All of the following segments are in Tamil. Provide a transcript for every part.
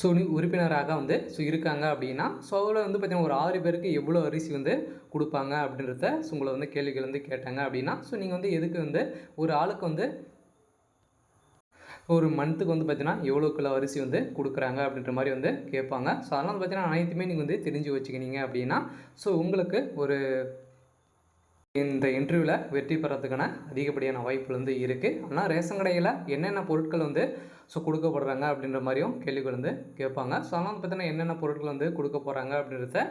ஸோ உறுப்பினராக வந்து ஸோ இருக்காங்க அப்படின்னா ஸோ அதில் வந்து பார்த்தீங்கன்னா ஒரு ஆறு பேருக்கு எவ்வளோ அரிசி வந்து கொடுப்பாங்க அப்படின்றத ஸோ உங்களை வந்து கேள்விகள் வந்து கேட்டாங்க அப்படின்னா ஸோ நீங்கள் வந்து எதுக்கு வந்து ஒரு ஆளுக்கு வந்து ஒரு மந்த்துக்கு வந்து பார்த்தீங்கன்னா எவ்வளோ கிலோ அரிசி வந்து கொடுக்குறாங்க அப்படின்ற மாதிரி வந்து கேட்பாங்க. ஸோ அதெல்லாம் வந்து பார்த்தீங்கன்னா அனைத்துமே நீங்கள் வந்து தெரிஞ்சு வச்சுக்கினீங்க அப்படின்னா ஸோ உங்களுக்கு ஒரு இந்த இன்டர்வியூவில் வெற்றி பெறத்துக்கான அதிகப்படியான வாய்ப்புகள் வந்து இருக்குது ஆனால் ரேஷன் கடையில் என்னென்ன பொருட்கள் வந்து ஸோ கொடுக்கப்படுறாங்க அப்படின்ற மாதிரியும் கேள்விகள் வந்து கேட்பாங்க. ஸோ அதனால் பார்த்தீங்கன்னா என்னென்ன பொருட்கள் வந்து கொடுக்க போகிறாங்க அப்படின்றத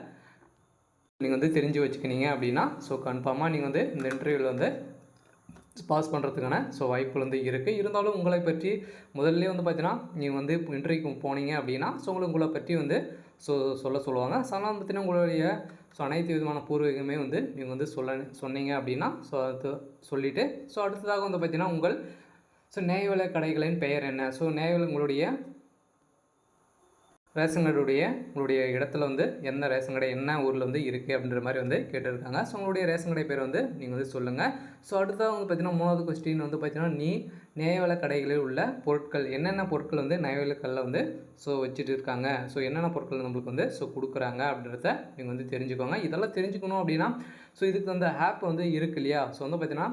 நீங்கள் வந்து தெரிஞ்சு வச்சுக்கினீங்க அப்படின்னா ஸோ கன்ஃபார்மாக நீங்கள் வந்து இந்த இன்டர்வியூவில் வந்து பாஸ் பண்ணுறதுக்கான ஸோ வாய்ப்புகள் வந்து இருக்குது இருந்தாலும் உங்களை பற்றி முதல்ல வந்து பார்த்தீங்கன்னா நீங்கள் வந்து இன்டர்வியூக்கு போனீங்க அப்படின்னா ஸோ உங்களை உங்களை பற்றி வந்து ஸோ சொல்ல சொல்லுவாங்க. ஸோ அதனால் பார்த்தீங்கன்னா உங்களுடைய ஸோ அனைத்து விதமான பூர்வீகமே வந்து நீங்கள் வந்து சொல்ல சொன்னீங்க அப்படின்னா ஸோ அது சொல்லிவிட்டு ஸோ அடுத்ததாக வந்து பார்த்தீங்கன்னா உங்கள் ஸோ நியாயவிலை கடைகளின் பெயர் என்ன? ஸோ நியாயவிலை உங்களுடைய ரேஷன் கடையுடைய உங்களுடைய இடத்துல வந்து எந்த ரேஷன் கடை என்ன ஊரில் வந்து இருக்குது அப்படின்ற மாதிரி வந்து கேட்டிருக்காங்க. ஸோ உங்களுடைய ரேஷன் கடை பேர் வந்து நீங்கள் வந்து சொல்லுங்கள் ஸோ அடுத்ததாக வந்து பார்த்தீங்கன்னா மூணாவது கொஸ்டின் வந்து பார்த்தீங்கன்னா நீ நியாயவிலை கடைகளில் உள்ள பொருட்கள் என்னென்ன பொருட்கள் வந்து நியாயவிலை வந்து ஸோ வச்சுட்டு இருக்காங்க ஸோ என்னென்ன பொருட்கள் நம்மளுக்கு வந்து ஸோ கொடுக்குறாங்க அப்படின்றத நீங்கள் வந்து தெரிஞ்சுக்கோங்க. இதெல்லாம் தெரிஞ்சுக்கணும் அப்படின்னா ஸோ இதுக்கு அந்த ஆப் வந்து இருக்கு இல்லையா? ஸோ வந்து பார்த்தீங்கன்னா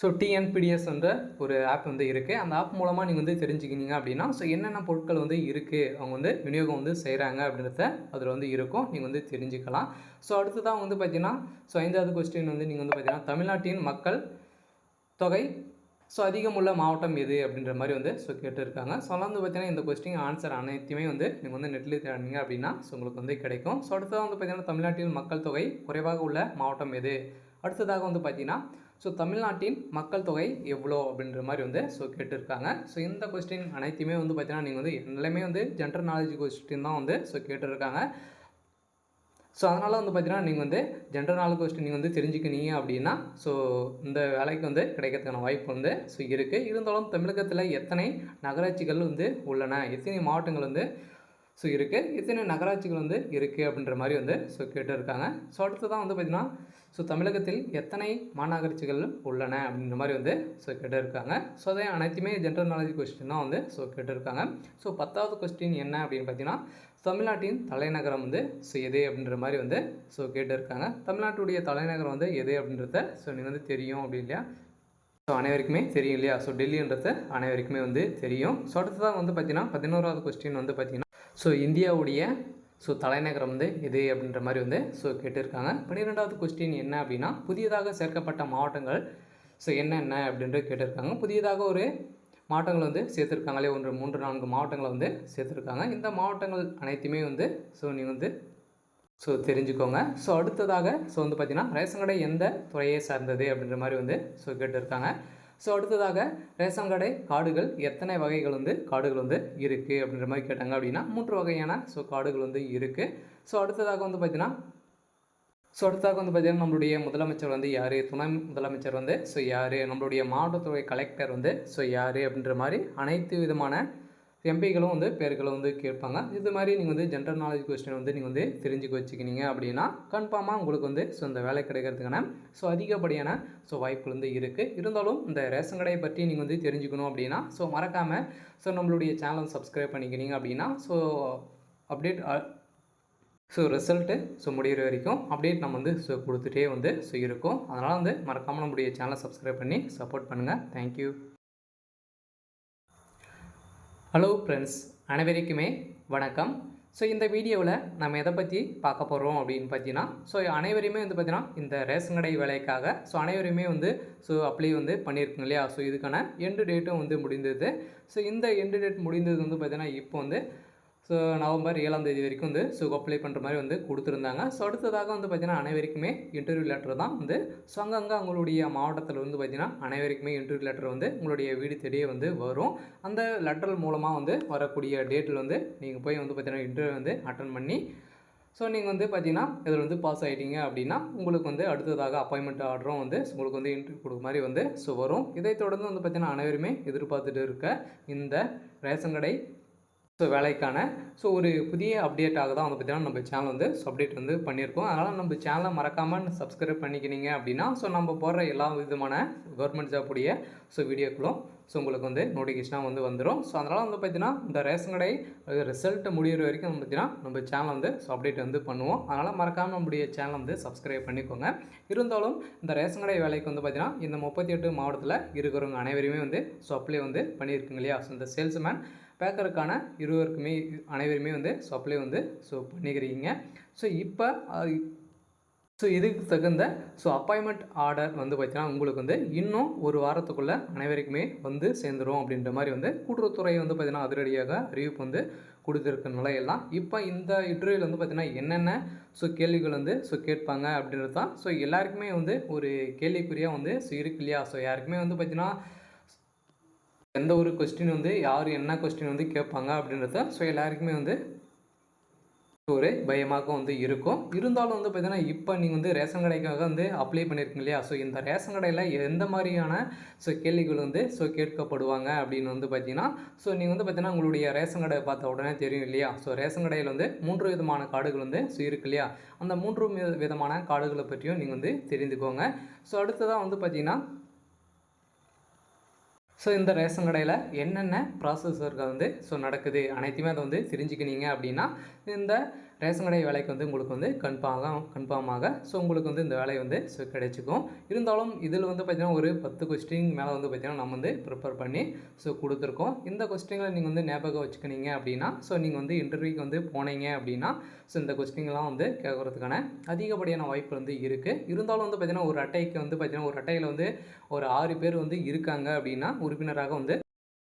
ஸோ டிஎன்பிடிஎஸ் என்ற ஒரு ஆப் வந்து இருக்குது அந்த ஆப் மூலமாக நீங்கள் வந்து தெரிஞ்சுக்கினீங்க அப்படின்னா ஸோ என்னென்ன பொருட்கள் வந்து இருக்குது அவங்க வந்து விநியோகம் வந்து செய்கிறாங்க அப்படின்றத அதில் வந்து இருக்கும். நீங்கள் வந்து தெரிஞ்சுக்கலாம். ஸோ அடுத்ததாக வந்து பார்த்தீங்கன்னா ஸோ ஐந்தாவது கொஸ்டின் வந்து நீங்கள் வந்து பார்த்தீங்கன்னா தமிழ்நாட்டின் மக்கள் தொகை ஸோ அதிகமுள்ள மாவட்டம் எது அப்படின்ற மாதிரி வந்து ஸோ கேட்டிருக்காங்க. ஸோ அதெல்லாம் வந்து பார்த்தீங்கன்னா இந்த கொஸ்டின் ஆன்சர் அனைத்துமே வந்து நீங்கள் வந்து நெட்டில் தேடினீங்க அப்படின்னா ஸோ உங்களுக்கு வந்து கிடைக்கும். ஸோ அடுத்ததாக வந்து பார்த்தீங்கன்னா தமிழ்நாட்டில் மக்கள் தொகை குறைவாக உள்ள மாவட்டம் எது? அடுத்ததாக வந்து பார்த்தீங்கன்னா ஸோ தமிழ்நாட்டின் மக்கள் தொகை எவ்வளோ அப்படின்ற மாதிரி வந்து ஸோ கேட்டிருக்காங்க. ஸோ இந்த கொஸ்டின் அனைத்துமே வந்து பார்த்தீங்கன்னா நீங்கள் வந்து எல்லாமே வந்து ஜென்ரல் நாலேஜ் கொஸ்டின் தான் வந்து ஸோ கேட்டிருக்காங்க. ஸோ அதனால் வந்து பார்த்தீங்கன்னா நீங்கள் வந்து ஜென்ரல் நாலேஜ் கொஸ்டின் நீங்கள் வந்து தெரிஞ்சுக்கினீங்க அப்படின்னா ஸோ இந்த வேலைக்கு வந்து கிடைக்கிறதுக்கான வாய்ப்பு வந்து ஸோ இருக்குது இருந்தாலும் தமிழகத்தில் எத்தனை நகராட்சிகள் வந்து உள்ளன? எத்தனை மாவட்டங்கள் வந்து ஸோ இருக்குது எத்தனை நகராட்சிகள் வந்து இருக்குது அப்படின்ற மாதிரி வந்து ஸோ கேட்டிருக்காங்க. ஸோ அடுத்ததான் வந்து பார்த்திங்கன்னா ஸோ தமிழகத்தில் எத்தனை மாநகராட்சிகள் உள்ளன அப்படின்ற மாதிரி வந்து ஸோ கேட்டிருக்காங்க. ஸோ அதே அனைத்துமே ஜென்ரல் நாலேஜ் கொஸ்டின் தான் வந்து ஸோ கேட்டிருக்காங்க. ஸோ பத்தாவது கொஸ்டின் என்ன அப்படின்னு பார்த்தீங்கன்னா தமிழ்நாட்டின் தலைநகரம் வந்து ஸோ எது அப்படின்ற மாதிரி வந்து ஸோ கேட்டிருக்காங்க. தமிழ்நாட்டுடைய தலைநகரம் வந்து எது அப்படின்றத ஸோ நீங்கள் வந்து தெரியும் அப்படி இல்லையா? ஸோ அனைவருக்குமே தெரியும் இல்லையா? ஸோ டெல்லின்றது அனைவருக்குமே வந்து தெரியும். ஸோ அடுத்ததாக வந்து பார்த்தீங்கன்னா பதினோராவது கொஸ்டின் வந்து பார்த்தீங்கன்னா ஸோ இந்தியாவுடைய ஸோ தலைநகரம் வந்து எது அப்படின்ற மாதிரி வந்து ஸோ கேட்டிருக்காங்க. பன்னிரெண்டாவது கொஸ்டின் என்ன அப்படின்னா புதியதாக சேர்க்கப்பட்ட மாவட்டங்கள் ஸோ என்னென்ன அப்படின்ட்டு கேட்டிருக்காங்க. புதியதாக ஒரு மாவட்டங்கள் வந்து சேர்த்துருக்காங்களே ஒன்று மூன்று நான்கு மாவட்டங்களை வந்து சேர்த்துருக்காங்க. இந்த மாவட்டங்கள் அனைத்துமே வந்து ஸோ நீங்கள் வந்து ஸோ தெரிஞ்சுக்கோங்க. ஸோ அடுத்ததாக ஸோ வந்து பார்த்திங்கன்னா ரேஷன் கடை எந்த துறையை சார்ந்தது அப்படின்ற மாதிரி வந்து ஸோ கேட்டிருக்காங்க. ஸோ அடுத்ததாக ரேஷன் கடை காடுகள் எத்தனை வகைகள் வந்து காடுகள் வந்து இருக்குது அப்படின்ற மாதிரி கேட்டாங்க அப்படின்னா மூன்று வகையான ஸோ காடுகள் வந்து இருக்குது ஸோ அடுத்ததாக வந்து பார்த்தீங்கன்னா ஸோ அடுத்ததாக வந்து பார்த்தீங்கன்னா நம்மளுடைய முதலமைச்சர் வந்து யார்? துணை முதலமைச்சர் வந்து ஸோ யார்? நம்மளுடைய மாவட்டத்துறை கலெக்டர் வந்து ஸோ யார்? அப்படின்ற மாதிரி அனைத்து விதமான எம்பிகளும் வந்து பேர்களும் வந்து கேட்பாங்க. இது மாதிரி நீங்கள் வந்து ஜென்ரல் நாலேஜ் கொஸ்டின் வந்து நீங்கள் வந்து தெரிஞ்சுக்க வச்சுக்கினீங்க அப்படின்னா கன்ஃபார்மாக உங்களுக்கு வந்து ஸோ இந்த வேலை கிடைக்கிறதுக்கான ஸோ அதிகப்படியான ஸோ வாய்ப்புகள் வந்து இருக்குது இருந்தாலும் இந்த ரேஷன் கடையை பற்றி நீங்கள் வந்து தெரிஞ்சுக்கணும் அப்படின்னா ஸோ மறக்காமல் ஸோ நம்மளுடைய சேனல் சப்ஸ்கிரைப் பண்ணிக்கினீங்க அப்படின்னா so update so result so முடிகிற வரைக்கும் அப்டேட் நம்ம வந்து ஸோ கொடுத்துட்டே வந்து ஸோ இருக்கும். அதனால் வந்து மறக்காமல் நம்மளுடைய சேனலை சப்ஸ்கிரைப் பண்ணி சப்போர்ட் பண்ணுங்கள் தேங்க்யூ ஹலோ ஃப்ரெண்ட்ஸ் அனைவருக்குமே வணக்கம். ஸோ இந்த வீடியோவில் நம்ம எதை பற்றி பார்க்க போகிறோம் அப்படின்னு பார்த்தீங்கன்னா ஸோ அனைவருமே வந்து பார்த்தீங்கன்னா இந்த ரேஷன் கடை வேலைக்காக ஸோ அனைவருமே வந்து ஸோ அப்ளை வந்து பண்ணியிருக்குங்க இல்லையா? ஸோ இதுக்கான எண்டு டேட்டும் வந்து முடிந்தது. ஸோ இந்த எண்டு டேட் முடிந்தது வந்து பார்த்திங்கன்னா இப்போ வந்து ஸோ நவம்பர் ஏழாம் தேதி வரைக்கும் வந்து ஸோ அப்ளை பண்ணுற மாதிரி வந்து கொடுத்துருந்தாங்க. ஸோ அடுத்ததாக வந்து பார்த்திங்கன்னா அனைவருக்குமே இன்டர்வியூ லெட்டர் தான் வந்து ஸோ அங்கங்கே அவங்களுடைய மாவட்டத்தில் வந்து பார்த்திங்கன்னா அனைவருக்குமே இன்டர்வியூ லெட்டர் வந்து உங்களுடைய வீடு தேடியே வந்து வரும். அந்த லெட்டர் மூலமாக வந்து வரக்கூடிய டேட்டில் வந்து நீங்கள் போய் வந்து பார்த்திங்கன்னா இன்டர்வியூ வந்து அட்டன் பண்ணி ஸோ நீங்கள் வந்து பார்த்தீங்கன்னா இதில் வந்து பாஸ் ஆகிட்டீங்க அப்படின்னா உங்களுக்கு வந்து அடுத்ததாக அப்பாயின்மெண்ட் ஆர்டரும் வந்து உங்களுக்கு வந்து இன்டர்வியூ கொடுக்க மாதிரி வந்து ஸோ வரும். இதை தொடர்ந்து வந்து பார்த்திங்கன்னா அனைவருமே எதிர்பார்த்துட்டு இருக்க இந்த ரேஷன் கடை ஸோ வேலைக்கான. ஸோ ஒரு புதிய அப்டேட்டாக தான் வந்து பார்த்தீங்கன்னா நம்ம சேனல் வந்து அப்டேட் வந்து பண்ணியிருக்கோம். அதனால் நம்ம சேனலை மறக்காமல் சப்ஸ்கிரைப் பண்ணிக்கினீங்க அப்படின்னா ஸோ நம்ம போடுற எல்லா விதமான கவர்மெண்ட் ஜாப்புடைய ஸோ வீடியோக்களும் ஸோ உங்களுக்கு வந்து நோட்டிஃபிகேஷனாக வந்து வந்துடும் ஸோ அதனால் வந்து பார்த்தீங்கன்னா இந்த ரேஷன் கடை ரிசல்ட் முடிகிற வரைக்கும் வந்து பார்த்தீங்கன்னா நம்ம சேனல் வந்து ஸோ அப்டேட் வந்து பண்ணுவோம். அதனால் மறக்காமல் நம்முடைய சேனலை வந்து சப்ஸ்கிரைப் பண்ணிக்கோங்க. இருந்தாலும் இந்த ரேஷன் கடை வேலைக்கு வந்து பார்த்தீங்கன்னா இந்த முப்பத்தி எட்டு மாவட்டத்தில் இருக்கிறவங்க அனைவருமே வந்து ஸோ அப்ளை வந்து பண்ணியிருக்குங்க இல்லையா? ஸோ இந்த சேல்ஸ்மேன் பேக்கருக்கான இருவருக்குமே அனைவருமே வந்து சப்ளை வந்து ஸோ பண்ணிக்கிறீங்க. ஸோ இப்போ ஸோ இதுக்கு தகுந்த ஸோ அப்பாயின்மெண்ட் ஆர்டர் வந்து பார்த்தீங்கன்னா உங்களுக்கு வந்து இன்னும் ஒரு வாரத்துக்குள்ளே அனைவருக்குமே வந்து சேர்ந்துரும் அப்படின்ற மாதிரி வந்து கூட்டுறவுத்துறை வந்து பார்த்திங்கன்னா அதிரடியாக அறிவிப்பு வந்து கொடுத்துருக்க நிலையெல்லாம். இப்போ இந்த இன்டர்வியூவில் வந்து பார்த்தீங்கன்னா என்னென்ன ஸோ கேள்விகள் வந்து ஸோ கேட்பாங்க அப்படின்றது தான் ஸோ எல்லாருக்குமே வந்து ஒரு கேள்விக்குறியாக வந்து ஸோ இருக்கு இல்லையா? ஸோ யாருக்குமே வந்து பார்த்திங்கன்னா எந்த ஒரு கொஸ்டின் வந்து யார் என்ன கொஸ்டின் வந்து கேட்பாங்க அப்படின்றத ஸோ எல்லாருக்குமே வந்து ஒரு பயமாக வந்து இருக்கும். இருந்தாலும் வந்து பார்த்தீங்கன்னா இப்போ நீங்கள் வந்து ரேஷன் கடைக்காக வந்து அப்ளை பண்ணியிருக்கீங்க இல்லையா? ஸோ இந்த ரேஷன் கடையில் எந்த மாதிரியான ஸோ கேள்விகள் வந்து ஸோ கேட்கப்படுவாங்க அப்படின்னு வந்து பார்த்தீங்கன்னா ஸோ நீங்கள் வந்து பார்த்தீங்கன்னா உங்களுடைய ரேஷன் கடை பார்த்த உடனே தெரியும் இல்லையா? ஸோ ரேஷன் கடையில் வந்து மூன்று விதமான கார்டுகள் வந்து ஸோ இருக்கு இல்லையா? அந்த மூன்று விதமான கார்டுகளை பற்றியும் நீங்கள் வந்து தெரிந்துக்கோங்க. ஸோ அடுத்ததாக வந்து பார்த்தீங்கன்னா ஸோ இந்த ரேஷன் கடையில் என்னென்ன ப்ராசஸர்கள் வந்து ஸோ நடக்குது? அனைத்தையுமே அதை வந்து தெரிஞ்சுக்கினீங்க அப்படின்னா இந்த ரேஷன் கடை வேலைக்கு வந்து உங்களுக்கு வந்து கன்ஃபார்மாக கன்ஃபார்மாக. ஸோ உங்களுக்கு வந்து இந்த வேலை வந்து ஸோ கிடைச்சிக்கும். இருந்தாலும் இதில் வந்து பார்த்திங்கன்னா ஒரு பத்து கொஸ்டின் மேலே வந்து பார்த்திங்கன்னா நம்ம வந்து ப்ரிப்பேர் பண்ணி ஸோ கொடுத்துருக்கோம். இந்த கொஸ்டின்களை நீங்கள் வந்து ஞாபகம் வச்சுக்கினீங்க அப்படின்னா ஸோ நீங்கள் வந்து இன்டர்வியூக்கு வந்து போனீங்க அப்படின்னா ஸோ இந்த கொஸ்டின்லாம் வந்து கேட்குறதுக்கான அதிகப்படியான வாய்ப்பு வந்து இருக்குது இருந்தாலும் வந்து பார்த்திங்கன்னா ஒரு அட்டைக்கு வந்து பார்த்திங்கன்னா ஒரு அட்டையில் வந்து ஒரு ஆறு பேர் வந்து இருக்காங்க அப்படின்னா உறுப்பினராக வந்து